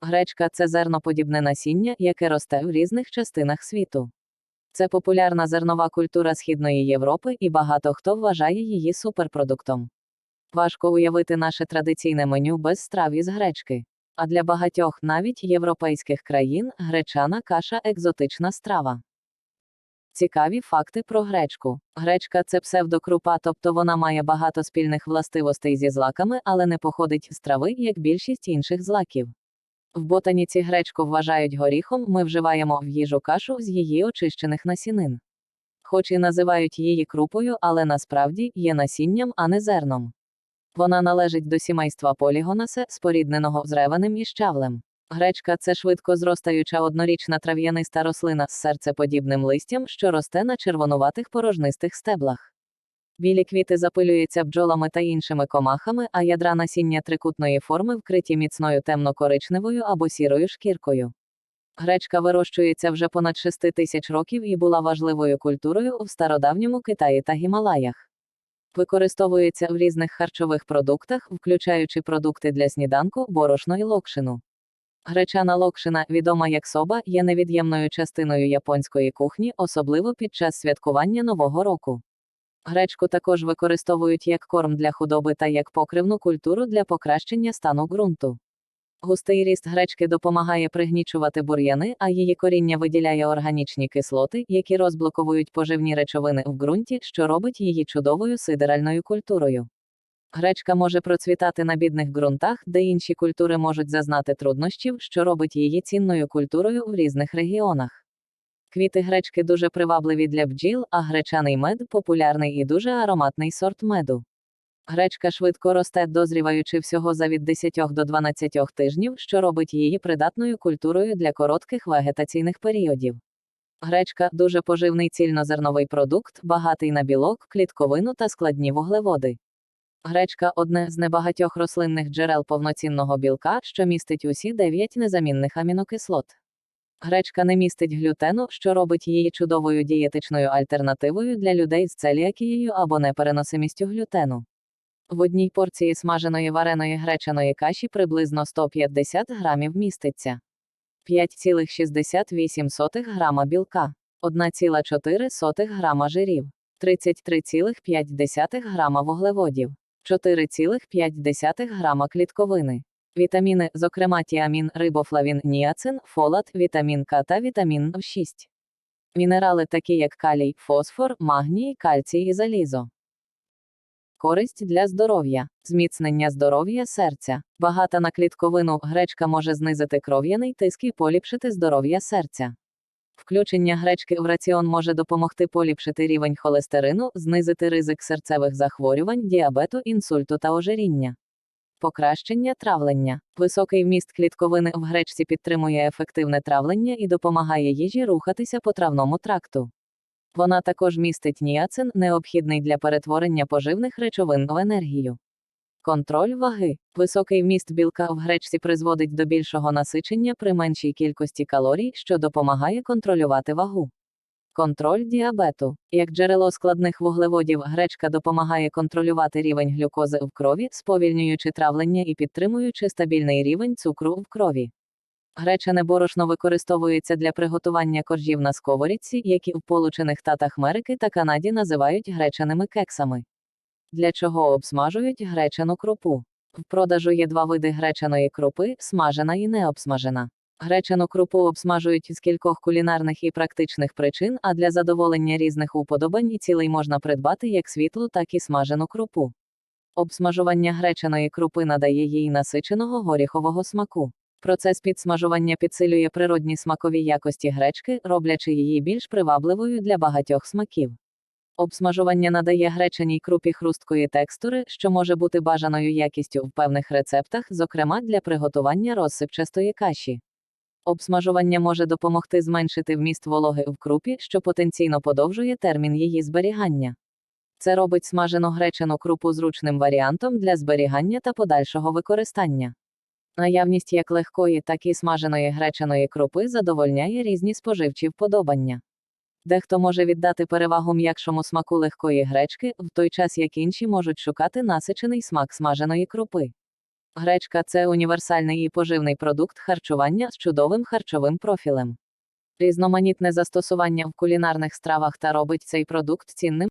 Гречка це зерноподібне насіння, яке росте в різних частинах світу. Це популярна зернова культура Східної Європи, і багато хто вважає її суперпродуктом. Важко уявити наше традиційне меню без страв із гречки. А для багатьох, навіть європейських країн, гречана каша екзотична страва. Цікаві факти про гречку. Гречка це псевдокрупа, тобто вона має багато спільних властивостей зі злаками, але не походить з трави, як більшість інших злаків. В ботаніці гречку вважають горіхом, ми вживаємо в їжу кашу з її очищених насінин. Хоч і називають її крупою, але насправді є насінням, а не зерном. Вона належить до сімейства полігонасе, спорідненого з ревенем і щавлем. Гречка це швидко зростаюча однорічна трав'яниста рослина з серцеподібним листям, що росте на червонуватих порожнистих стеблах. Білі квіти запилюються бджолами та іншими комахами, а ядра насіння трикутної форми вкриті міцною темно-коричневою або сірою шкіркою. Гречка вирощується вже понад 6 тисяч років і була важливою культурою в стародавньому Китаї та Гімалаях. Використовується в різних харчових продуктах, включаючи продукти для сніданку, борошно і локшину. Гречана локшина, відома як соба, є невід'ємною частиною японської кухні, особливо під час святкування Нового року. Гречку також використовують як корм для худоби та як покривну культуру для покращення стану ґрунту. Густий ріст гречки допомагає пригнічувати бур'яни, а її коріння виділяє органічні кислоти, які розблоковують поживні речовини в ґрунті, що робить її чудовою сидеральною культурою. Гречка може процвітати на бідних ґрунтах, де інші культури можуть зазнати труднощів, що робить її цінною культурою в різних регіонах. Квіти гречки дуже привабливі для бджіл, а гречаний мед популярний і дуже ароматний сорт меду. Гречка швидко росте, дозріваючи всього за від 10 до 12 тижнів, що робить її придатною культурою для коротких вегетаційних періодів. Гречка дуже поживний цільнозерновий продукт, багатий на білок, клітковину та складні вуглеводи. Гречка одне з небагатьох рослинних джерел повноцінного білка, що містить усі 9 незамінних амінокислот. Гречка не містить глютену, що робить її чудовою дієтичною альтернативою для людей з целіакією або непереносимістю глютену. В одній порції смаженої вареної гречаної каші приблизно 150 грамів міститься 5,68 грама білка, 1,4 грама жирів, 33,5 грама вуглеводів, 4,5 грама клітковини. Вітаміни, зокрема тіамін, рибофлавін, ніацин, фолат, вітамін К та вітамін В6. Мінерали такі як калій, фосфор, магній, кальцій і залізо. Користь для здоров'я, зміцнення здоров'я серця. Багата на клітковину гречка може знизити кров'яний тиск і поліпшити здоров'я серця. Включення гречки в раціон може допомогти поліпшити рівень холестерину, знизити ризик серцевих захворювань, діабету, інсульту та ожиріння. Покращення травлення. Високий вміст клітковини в гречці підтримує ефективне травлення і допомагає їжі рухатися по травному тракту. Вона також містить ніацин, необхідний для перетворення поживних речовин в енергію. Контроль ваги. Високий вміст білка в гречці призводить до більшого насичення при меншій кількості калорій, що допомагає контролювати вагу. Контроль діабету. Як джерело складних вуглеводів, гречка допомагає контролювати рівень глюкози в крові, сповільнюючи травлення і підтримуючи стабільний рівень цукру в крові. Гречане борошно використовується для приготування коржів на сковорідці, які в Получених Татах Америки та Канаді називають гречаними кексами. Для чого обсмажують гречану крупу? В продажу є два види гречаної крупи смажена і необсмажена. Гречану крупу обсмажують з кількох кулінарних і практичних причин, а для задоволення різних уподобань і цілей можна придбати як світлу, так і смажену крупу. Обсмажування гречаної крупи надає їй насиченого горіхового смаку. Процес підсмажування підсилює природні смакові якості гречки, роблячи її більш привабливою для багатьох смаків. Обсмажування надає гречаній крупі хрусткої текстури, що може бути бажаною якістю в певних рецептах, зокрема для приготування розсипчастої каші. Обсмажування може допомогти зменшити вміст вологи в крупі, що потенційно подовжує термін її зберігання. Це робить смажену гречану крупу зручним варіантом для зберігання та подальшого використання. Наявність як легкої, так і смаженої гречаної крупи задовольняє різні споживчі вподобання. Дехто може віддати перевагу м'якшому смаку легкої гречки, в той час як інші можуть шукати насичений смак смаженої крупи. Гречка це універсальний і поживний продукт харчування з чудовим харчовим профілем. Різноманітне застосування в кулінарних стравах та робить цей продукт цінним